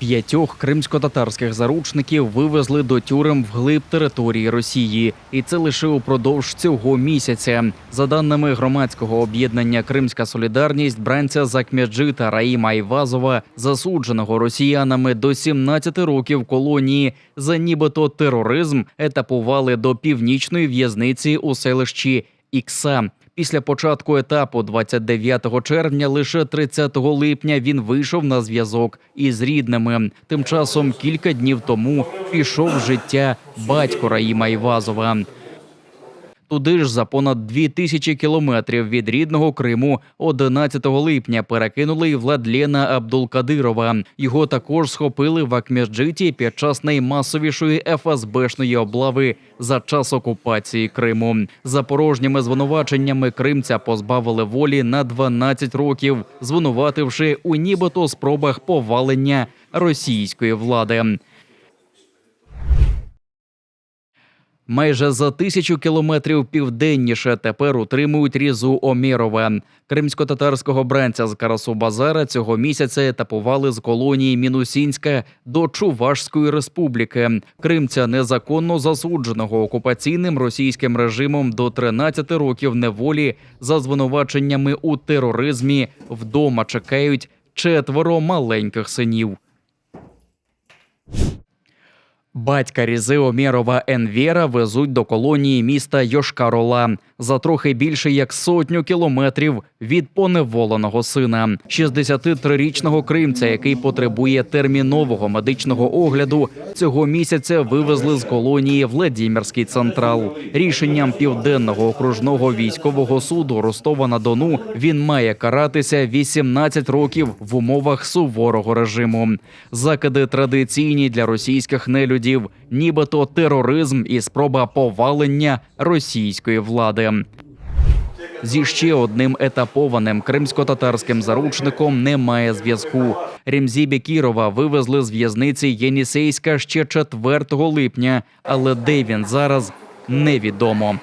П'ятьох кримсько-татарських заручників вивезли до тюрем вглиб території Росії, і це лише упродовж цього місяця. За даними громадського об'єднання Кримська Солідарність, бранця Закмяджита Раїма Айвазова, засудженого росіянами до 17 років колонії за нібито тероризм, етапували до північної в'язниці у селищі Ікса. Після початку етапу 29 червня, лише 30 липня він вийшов на зв'язок із рідними. Тим часом кілька днів тому пішов життя батько Раїма Івазова. Туди ж за понад дві тисячі кілометрів від рідного Криму 11 липня перекинули й Владлена Абдулкадирова. Його також схопили в Акмяджиті під час наймасовішої ФСБшної облави за час окупації Криму. За порожніми звинуваченнями кримця позбавили волі на 12 років, звинувативши у нібито спробах повалення російської влади. Майже за тисячу кілометрів південніше тепер утримують різу Омєрове. Кримсько-татарського бранця з Карасу-Базара цього місяця етапували з колонії Мінусінська до Чувашської республіки. Кримця незаконно засудженого окупаційним російським режимом до 13 років неволі за звинуваченнями у тероризмі вдома чекають четверо маленьких синів. Батька Різи Омєрова Енвєра везуть до колонії міста Йошкар-Ола за трохи більше як сотню кілометрів від поневоленого сина. 63-річного кримця, який потребує термінового медичного огляду, цього місяця вивезли з колонії Владімірський централ. Рішенням південного окружного військового суду Ростова на Дону він має каратися 18 років в умовах суворого режиму. Закиди традиційні для російських нелюдів, нібито тероризм і спроба повалення російської влади. Зі ще одним етапованим кримсько-татарським заручником немає зв'язку. Ремзі Бекірова вивезли з в'язниці Єнісейська ще 4 липня, але де він зараз невідомо.